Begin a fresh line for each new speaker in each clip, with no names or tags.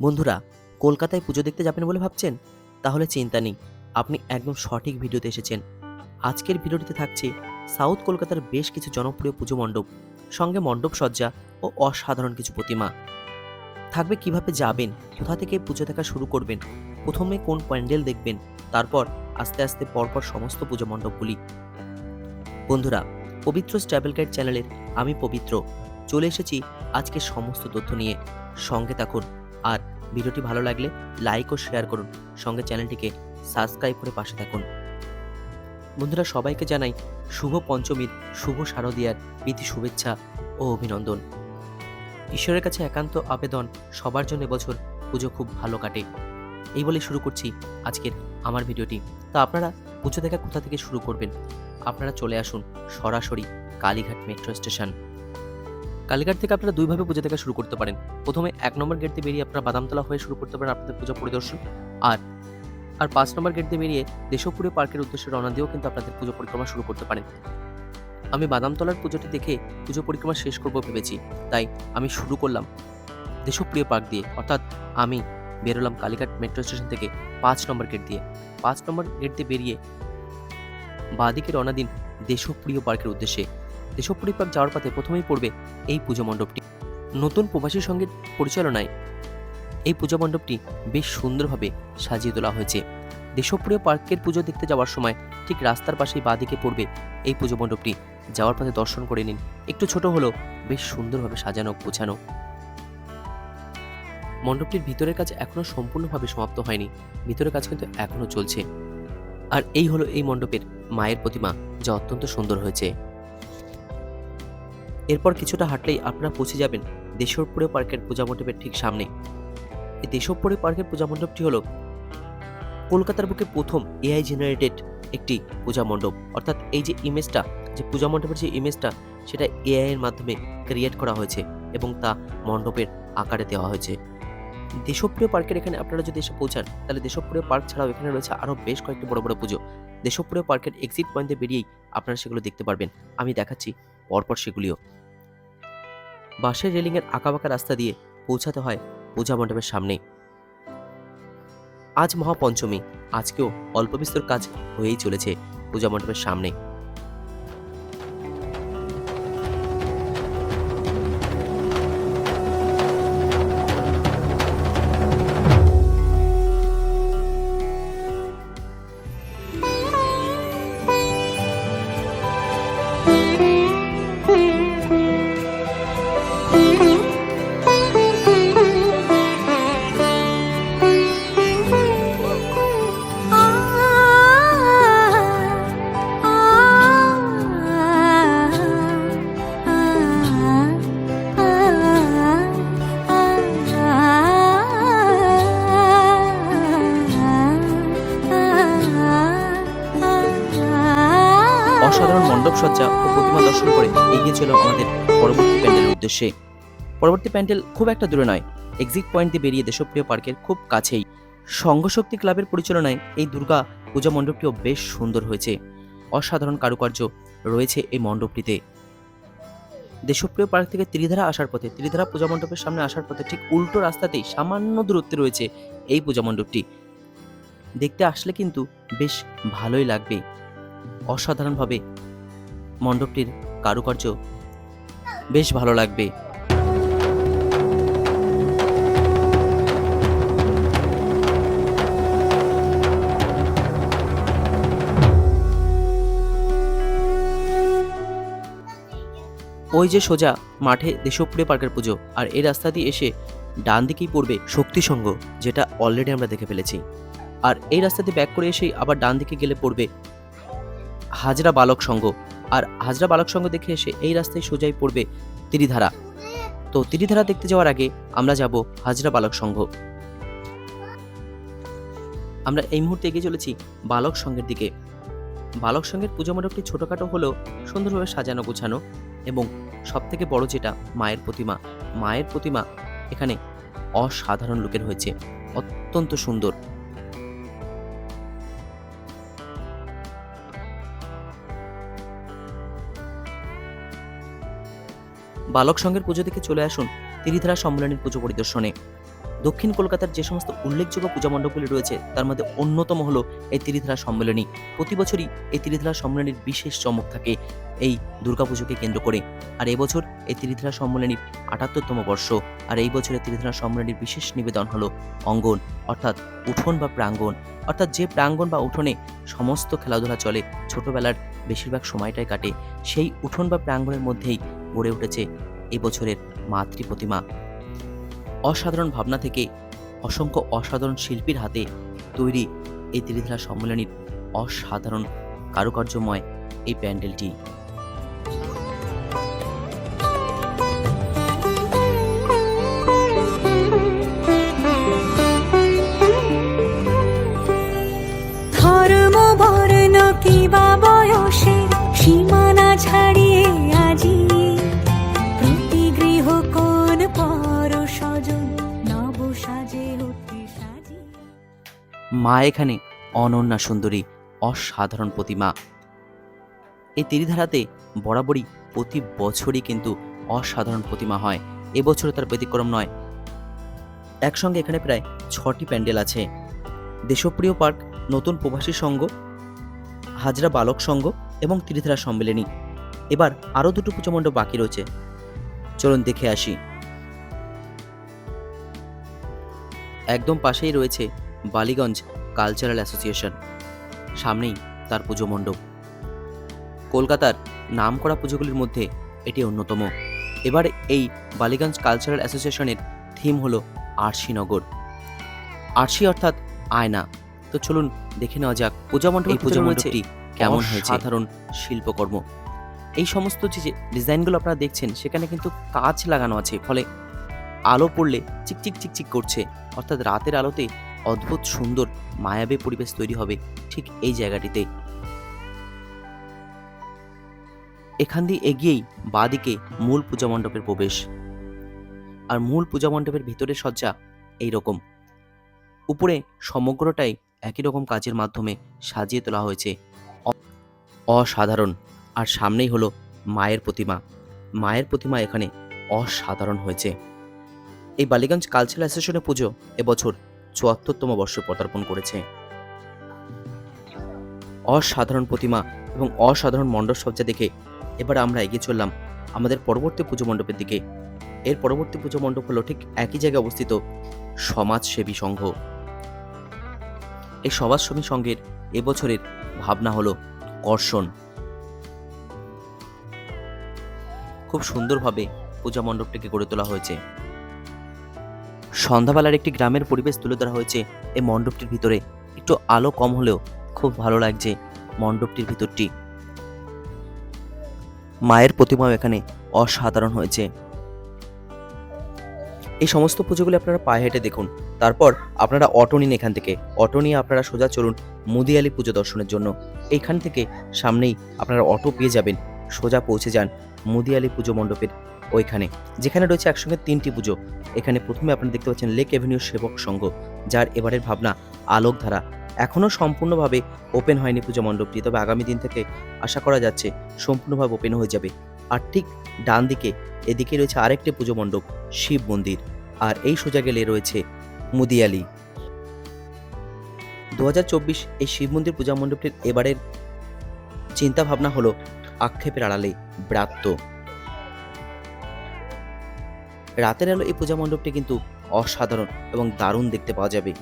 বন্ধুরা, কলকাতায় পুজো দেখতে যাবেন বলে ভাবছেন? তাহলে চিন্তা নেই, আপনি একদম সঠিক ভিডিওতে এসেছেন। আজকের ভিডিওটিতে থাকছে সাউথ কলকাতার বেশ কিছু জনপ্রিয় পুজো মণ্ডপ, সঙ্গে মণ্ডপ সজ্জা ও অসাধারণ কিছু প্রতিমা। থাকবে কীভাবে যাবেন, কোথা থেকে পুজো দেখা শুরু করবেন, প্রথমে কোন প্যান্ডেল দেখবেন, তারপর আস্তে আস্তে পরপর সমস্ত পুজো মণ্ডপগুলি। বন্ধুরা, পবিত্র ট্রাভেল গাইড চ্যানেলের আমি পবিত্র, চলে এসেছি আজকে সমস্ত তথ্য নিয়ে। সঙ্গে থাকুন। আর ভিডিওটি ভালো লাগলে লাইক ও শেয়ার করুন। সঙ্গে চ্যানেলটিকে সাবস্ক্রাইব করে পাশে থাকুন। বন্ধুরা, সবাইকে জানাই শুভ পঞ্চমীর শুভ শারদিয়ার প্রীতি শুভেচ্ছা ও অভিনন্দন। ঈশ্বরের কাছে একান্ত আবেদন, সবার জন্য এবছর পুজো খুব ভালো কাটে। এই বলে শুরু করছি আজকের আমার ভিডিওটি। তা আপনারা পুজো দেখা কোথা থেকে শুরু করবেন? আপনারা চলে আসুন সরাসরি কালীঘাট মেট্রো স্টেশন কালীঘাট থেকে আপনারা দুইভাবে পুজো দেখা শুরু করতে পারেন। প্রথমে এক নম্বর গেট দিয়ে বেরিয়ে আপনারা বাদামতলা হয়ে শুরু করতে পারেন আপনাদের পুজো পরিদর্শন। আর আর পাঁচ নম্বর গেট দিয়ে বেরিয়ে দেশপুরে পার্কের উদ্দেশ্যে রওনা দিয়েও কিন্তু আপনাদের পুজো পরিক্রমা শুরু করতে পারেন। আমি বাদামতলার পুজোটি দেখে পুজো পরিক্রমা শেষ করব ভেবেছি, তাই আমি শুরু করলাম দেশপ্রিয় পার্ক দিয়ে। অর্থাৎ আমি বেরোলাম কালীঘাট মেট্রো স্টেশন থেকে পাঁচ নম্বর গেট দিয়ে। পাঁচ নম্বর গেট দিয়ে বেরিয়ে বাঁদিকে রওনা দিন দেশপ্রিয় পার্কের উদ্দেশ্যে। দেশপ্রিয় পার্ক যাওয়ার পথে প্রথমেই পড়বে এই পুজো মণ্ডপটি। নতুন প্রবাসী সংগীত পরিচালনায় এই পুজো মণ্ডপটি বেশ সুন্দরভাবে সাজিয়ে তোলা হয়েছে। দেশপ্রিয় পার্কের পুজো দেখতে যাওয়ার সময় ঠিক রাস্তার পাশেই বাঁদিকে পড়বে এই পুজো মণ্ডপটি। যাওয়ার পথে দর্শন করে নিন। একটু ছোট হলেও বেশ সুন্দরভাবে সাজানো, গোছানো। মণ্ডপটির ভিতরের কাজ এখনও সম্পূর্ণভাবে সমাপ্ত হয়নি। ভিতরের কাজ কিন্তু এখনও চলছে। আর এই হলো এই মণ্ডপের মায়ের প্রতিমা, যা অত্যন্ত সুন্দর হয়েছে। এরপর কিছুটা হাঁটলেই আপনারা পৌঁছে যাবেন দেশরপুরে পার্কের পূজা মণ্ডপের ঠিক সামনে। এই দেশরপুরে পার্কের পূজা মণ্ডপটি হলো কলকাতার বুকে প্রথম এআই জেনারেটেড একটি পূজা মণ্ডপ। অর্থাৎ এই যে ইমেজটা, যে পূজা মণ্ডপের যে ইমেজটা, সেটা এআই এর মাধ্যমে ক্রিয়েট করা হয়েছে এবং তা মণ্ডপের আকারে দেওয়া হয়েছে। দেশপ্রিয় পার্কের এখানে আপনারা যদি এসে পৌঁছান, তাহলে দেশপ্রিয় পার্ক ছাড়াও এখানে রয়েছে আরও বেশ কয়েকটি বড় বড় পুজো। দেশপ্রিয় পার্কের এক্সিট পয়েন্টে বেরিয়েই আপনারা সেগুলো দেখতে পারবেন। আমি দেখাচ্ছি পরপর সেগুলিও। বাসের রেলিংয়ের আঁকাবাঁকা রাস্তা দিয়ে পৌঁছাতে হয় পূজা মণ্ডপের সামনে আজ মহাপঞ্চমী, আজকেও অল্প বিস্তর কাজ হয়েই চলেছে পূজা মণ্ডপের সামনে। অসাধারণ মণ্ডপ সজ্জা ও প্রতিমা দর্শন করে এগিয়ে ছিল আমাদের পরবর্তী প্যান্ডেলের উদ্দেশ্যে। পরবর্তী প্যান্ডেল খুব একটা দূরে নয়। এক্সিট পয়েন্ট বেরিয়ে দেশপ্রিয় পার্কের খুব কাছেই। সংঘশক্তি ক্লাবের পরিচালনায় এই দুর্গা পূজা মণ্ডপটিও বেশ সুন্দর হয়েছে। অসাধারণ কারুকার্য রয়েছে এই মণ্ডপটিতে। দেশপ্রিয় পার্ক থেকে ত্রিধারা আসার পথে, ত্রিধারা পূজা মণ্ডপের সামনে আসার পথে ঠিক উল্টো রাস্তাতেই সামান্য দূরত্বে রয়েছে এই পূজা মণ্ডপটি। দেখতে আসলে কিন্তু বেশ ভালোই লাগবে। অসাধারণভাবে। মণ্ডপটির কারুকার্য বেশ ভালো লাগবে। ওই যে সোজা মাঠে দেশপ্রিয় পার্কের পুজো, আর এই রাস্তা দিয়ে এসে ডান দিকেই পড়বে শক্তি সংঘ, যেটা অলরেডি আমরা দেখে ফেলেছি। আর এই রাস্তা দিয়ে ব্যাক করে এসেই আবার ডান দিকে গেলে পড়বে হাজরা বালক সংঘ। আর হাজরা বালক সংঘ দেখে এসে এই রাস্তায় সোজাই পড়বে তিরিধারা। তো তিরিধারা দেখতে যাওয়ার আগে আমরা যাব হাজরা বালক সংঘ। আমরা এই মুহূর্তে এগিয়ে চলেছি বালক সংঘের দিকে। বালক সংঘের পুজো মণ্ডপটি ছোটোখাটো হলেও সুন্দরভাবে সাজানো গোছানো এবং সব থেকে বড় যেটা, মায়ের প্রতিমা। মায়ের প্রতিমা এখানে অসাধারণ লোকের হয়েছে। অত্যন্ত সুন্দর। বালক সংঘের পুজো থেকে চলে আসুন তিরিধারা সম্মেলনের পুজো পরিদর্শনে। দক্ষিণ কলকাতার যে সমস্ত উল্লেখযোগ্য পূজা মণ্ডপগুলি রয়েছে, তার মধ্যে অন্যতম হলো এই ত্রিধারা সম্মেলনী। প্রতি বছরই এই ত্রিধারা সম্মেলনীর বিশেষ চমক থাকে এই দুর্গাপুজোকে কেন্দ্র করে। আর এবছর এই ত্রিধারা সম্মেলনীর আটাত্তরতম বর্ষ। আর এই বছরের তিরিধারা সম্মেলনীর বিশেষ নিবেদন হলো অঙ্গন, অর্থাৎ উঠোন বা প্রাঙ্গণ অর্থাৎ যে প্রাঙ্গণ বা উঠোনে সমস্ত খেলাধুলা চলে, ছোটবেলার বেশিরভাগ সময়টাই কাটে। সেই উঠোন বা প্রাঙ্গণের মধ্যেই গড়ে উঠেছে এবছরের মাতৃ প্রতিমা। অসাধারণ ভাবনা থেকে অসংখ্য অসাধারণ শিল্পীর হাতে তৈরি এই ত্রিধারা সম্মেলনীর অসাধারণ কারুকার্যময় এই প্যান্ডেলটি।
ধর্ম বর্ণ কিবা বয়সে সীমানা
মা এখানে অনন্যা সুন্দরী, অসাধারণ প্রতিমা। এই তিরিধারাতে বরাবরই প্রতি বছরই কিন্তু অসাধারণ প্রতিমা হয়। এবছরও তার ব্যতিক্রম নয়। একসঙ্গে এখানে প্রায় ছটি প্যান্ডেল আছে। দেশপ্রিয় পার্ক, নতুন প্রবাসী সংঘ, হাজরা বালক সংঘ এবং ত্রিধারা সম্মেলনী। এবার আরও দুটো পুজো মণ্ডপ বাকি রয়েছে। চলুন দেখে আসি। একদম পাশেই রয়েছে বালিগঞ্জ কালচারাল অ্যাসোসিয়েশন সামনেই তার পুজো মণ্ডপ। কলকাতার নাম করা পুজোগুলির মধ্যে এটি অন্যতম। এবার এই বালিগঞ্জ কালচারাল অ্যাসোসিয়েশনের থিম হলো আরশিনগর আরশি অর্থাৎ আয়না। তো চলুন দেখে নেওয়া যাক পূজা মণ্ডপ এই পূজা মণ্ডপটি কেমন হয়েছে। সাধারণ শিল্পকর্ম। এই সমস্ত যে যে ডিজাইনগুলো আপনারা দেখছেন সেখানে কিন্তু কাঁচ লাগানো আছে। ফলে আলো পড়লে চিকচিক চিকচিক করছে। অর্থাৎ রাতের আলোতে অদ্ভুত সুন্দর মায়াবী পরিবেশ তৈরি হবে ঠিক এই জায়গাটিতে। এখান দিয়ে এগিয়েই বাদিকে মূল পূজা মণ্ডপের প্রবেশ। আর মূল পূজা মণ্ডপের ভিতরের সজ্জা এই রকম উপরে সমগ্রটাই একই রকম কাজের মাধ্যমে সাজিয়ে তোলা হয়েছে। অসাধারণ। আর সামনেই হলো মায়ের প্রতিমা। মায়ের প্রতিমা এখানে অসাধারণ হয়েছে। এই বালিগঞ্জ কালচারাল অ্যাসোসিয়েশনের পুজো এবছর চুয়াত্তরতম বর্ষ পদার্পণ করেছে। অসাধারণ প্রতিমা এবং অসাধারণ মণ্ডপ সজ্জা দেখে এবার আমরা এগিয়ে চললাম আমাদের পরবর্তী পুজো মণ্ডপের দিকে। এর পরবর্তী পুজো মণ্ডপ হলো ঠিক একই জায়গায় অবস্থিত সমাজসেবী সংঘ। এই সমাজসেবী সংঘের এবছরের ভাবনা হলো কর্ষণ। খুব সুন্দরভাবে পূজা মণ্ডপটিকে গড়ে তোলা হয়েছে। সন্ধ্যাবেলার একটি গ্রামের পরিবেশ তুলে ধরা হয়েছে এই মণ্ডপটির ভিতরে। একটু আলো কম হলেও খুব ভালো লাগছে মণ্ডপটির ভিতরটি। মায়ের প্রতিমাও এখানে অসাধারণ হয়েছে। এই সমস্ত পুজোগুলি আপনারা পায়ে হেঁটে দেখুন। তারপর আপনারা অটো নিন এখান থেকে। অটো নিয়ে আপনারা সোজা চলুন মুদিয়ালি পুজো দর্শনের জন্য। এইখান থেকে সামনেই আপনারা অটো পেয়ে যাবেন। সোজা পৌঁছে যান মুদিয়ালি পুজো মণ্ডপের ওইখানে, যেখানে রয়েছে একসঙ্গে তিনটি পুজো। এখানে প্রথমে আপনারা দেখতে পাচ্ছেন লেক এভিনিউ সেবক সংঘ, যার এবারের ভাবনা আলোকধারা। এখনও সম্পূর্ণভাবে ওপেন হয়নি পুজো মণ্ডপটি, তবে আগামী দিন থেকে আশা করা যাচ্ছে সম্পূর্ণভাবে ওপেন হয়ে যাবে। আর ঠিক ডান দিকে, এদিকে রয়েছে আরেকটি পুজো মণ্ডপ, শিব মন্দির, আর এই সোজা গেলে রয়েছে মুদিয়ালি। দু হাজার চব্বিশ এই শিব মন্দির পূজা মণ্ডপটির এবারের চিন্তা ভাবনা হলো আক্ষেপের আড়ালে ব্রাত্য। রাতের আলো এই পূজা মণ্ডপটি কিন্তু অসাধারণ এবং দারুণ দেখতে পাওয়া যাবে।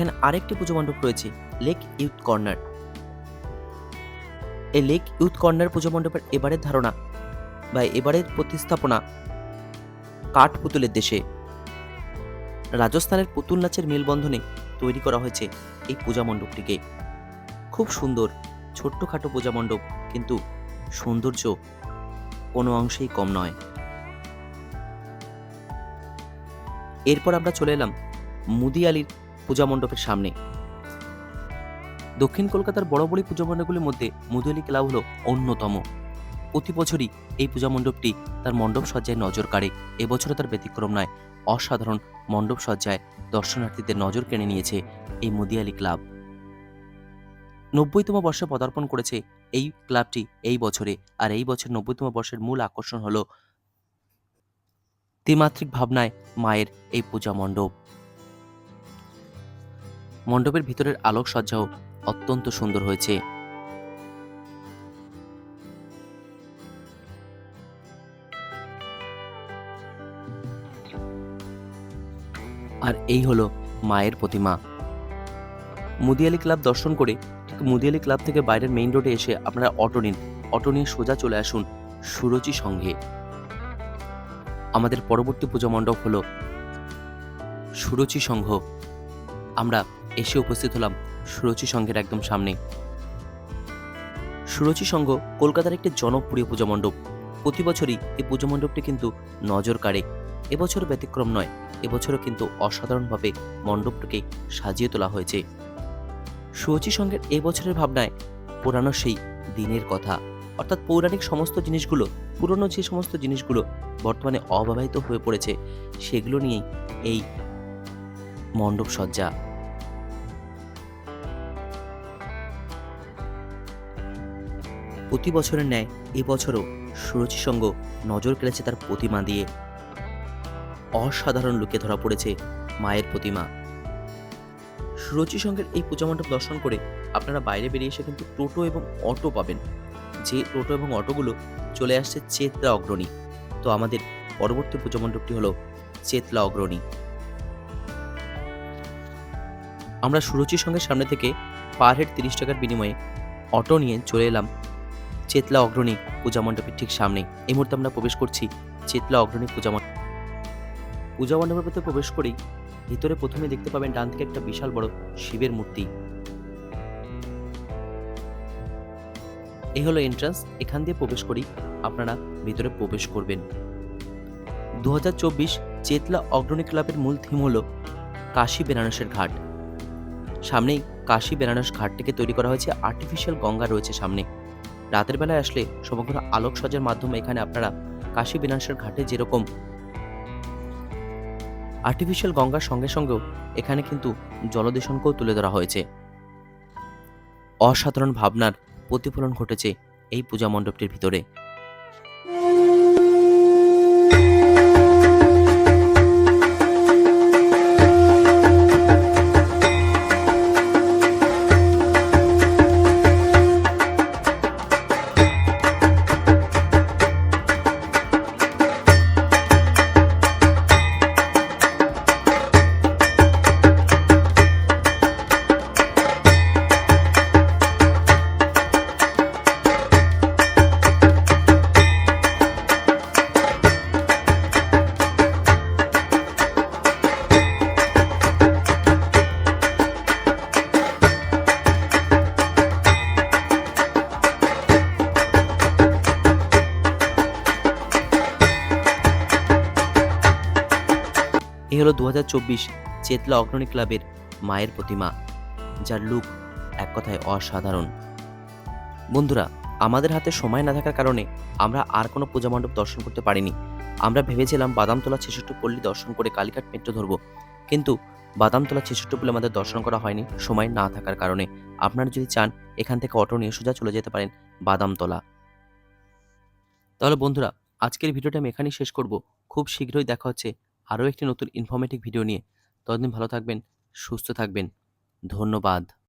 এখানে আরেকটি পুজো মণ্ডপ রয়েছে লেক ইউথ কর্নার এই লেক ইউথ কর্নার পুজো মণ্ডপের এবারের ধারণা বা এবারের প্রতিস্থাপনা কাঠ পুতুলের দেশে। রাজস্থানের পুতুল নাচের মেলবন্ধনে তৈরি করা হয়েছে এই পূজা মণ্ডপটিকে। খুব সুন্দর, ছোট্টখাটো পূজা মণ্ডপ, কিন্তু সৌন্দর্য কোনো অংশেই কম নয়। এরপর আমরা চলে এলাম মুদিয়ালির পূজা মণ্ডপের সামনে। দক্ষিণ কলকাতার বড় বড় পূজা মণ্ডপগুলির মধ্যে মুদিয়ালি ক্লাব হল অন্যতম। প্রতি বছরই এই পূজা মণ্ডপটি তার মণ্ডপ সজ্জায় নজর কাড়ে। এবছরও তার ব্যতিক্রম নয়, অসাধারণ মণ্ডপ সজ্জায় দর্শনার্থীদের নজর কেড়ে নিয়েছে এই মুদিয়ালি ক্লাব। নব্বইতম বর্ষে পদার্পণ করেছে এই ক্লাবটি এই বছরে, আর এই বছর নব্বইতম বর্ষের মূল আকর্ষণ হল ত্রিমাত্রিক ভাবনায় মায়ের এই পূজা মণ্ডপ। মণ্ডপের ভিতরের আলোকসজ্জাও অত্যন্ত সুন্দর হয়েছে। আর এই হলো মায়ের প্রতিমা। মুদিয়ালি ক্লাব দর্শন করে ঠিক মুদিয়ালি ক্লাব থেকে বাইরের মেইন রোডে এসে আপনারা অটো নিন। অটো নিয়ে সোজা চলে আসুন সুরচি সঙ্ঘে আমাদের পরবর্তী পূজা মণ্ডপ হলো সুরচি সংঘ। আমরা এসে উপস্থিত হলাম সুরুচি সংঘের একদম সামনে। সুরচি সংঘ কলকাতার একটি জনপ্রিয় পূজা মণ্ডপ। প্রতি বছরই এই পুজো মণ্ডপটি কিন্তু নজর কাড়ে। এবছর ব্যতিক্রম নয়, এবছরও কিন্তু অসাধারণভাবে মণ্ডপটিকে সাজিয়ে তোলা হয়েছে। সুরুচি সংঘের এবছরের ভাবনায় পুরানো সেই দিনের কথা, অর্থাৎ পৌরাণিক সমস্ত জিনিসগুলো, পুরনো যে সমস্ত জিনিসগুলো বর্তমানে অব্যবহৃত হয়ে পড়েছে, সেগুলো নিয়েই এই মণ্ডপ সজ্জা প্রতি বছরের ন্যায় এবছরও সুরুচি সঙ্গ নজর কেড়েছে তার প্রতিমা দিয়ে। অসাধারণ লুকে ধরা পড়েছে মায়ের প্রতিমা। সুরুচি সঙ্গের এই পূজা মণ্ডপ দর্শন করে আপনারা বাইরে বেরিয়ে এসে কিন্তু টোটো এবং অটো পাবেন। যে টোটো এবং অটোগুলো চলে আসছে চেতলা অগ্রণী। তো আমাদের পরবর্তী পূজা মণ্ডপটি হলো চেতলা অগ্রণী। আমরা সুরুচির সঙ্গে সামনে থেকে পার হেড তিরিশ টাকার বিনিময়ে অটো নিয়ে চলে এলাম চেতলা অগ্রণী পূজা মণ্ডপের ঠিক সামনে এই মুহূর্তে আমরা প্রবেশ করছি চেতলা অগ্রণী পূজা মণ্ডপ। পূজা মণ্ডপের ভেতরে প্রবেশ করেই ভিতরে প্রথমে দেখতে পাবেন ডান থেকে একটা বিশাল বড় শিবের মূর্তি। এই হলো এন্ট্রান্স এখান দিয়ে প্রবেশ করি আপনারা ভিতরে প্রবেশ করবেন। দু হাজার চব্বিশ চেতলা অগ্রণী ক্লাবের মূল থিম হলো কাশী বেনারসের ঘাট। সামনেই কাশী বেনারস ঘাটটিকে তৈরি করা হয়েছে আর্টিফিশিয়াল গঙ্গা রয়েছে সামনে। রাতের বেলায় আসলে সমগ্র আলোকসজ্জার মাধ্যমে এখানে আপনারা কাশী বিনাশের ঘাটে যেরকম আর্টিফিশিয়াল গঙ্গার সঙ্গে সঙ্গেও এখানে কিন্তু জলদূষণকেও তুলে ধরা হয়েছে। অসাধারণ ভাবনার প্রতিফলন ঘটেছে এই পূজা মণ্ডপটির ভিতরে। চেতলা অগ্রণী ক্লাবের মায়ের প্রতিমা, যার লুক এক কথায় অসাধারণ। বন্ধুরা, আমাদের হাতে সময় না থাকার কারণে আমরা আর কোনো পূজা মণ্ডপ দর্শন করতে পারিনি। আমরা ভেবেছিলাম বাদামতলা ছেষট্টি পল্লী দর্শন করে কালীঘাট মেট্রো ধরবো। কিন্তু বাদামতলা ছেষট্টি পল্লী আমাদের দর্শন করা হয়নি সময় না থাকার কারণে। আপনারা যদি চান, এখান থেকে অটো নিয়ে সোজা চলে যেতে পারেন বাদামতলা। তাহলে বন্ধুরা, আজকের ভিডিওটা আমি এখানেই শেষ করব। খুব শীঘ্রই দেখা হচ্ছে আরও একটি নতুন ইনফরমেটিভ ভিডিও নিয়ে। ততদিন ভালো থাকবেন সুস্থ থাকবেন। ধন্যবাদ।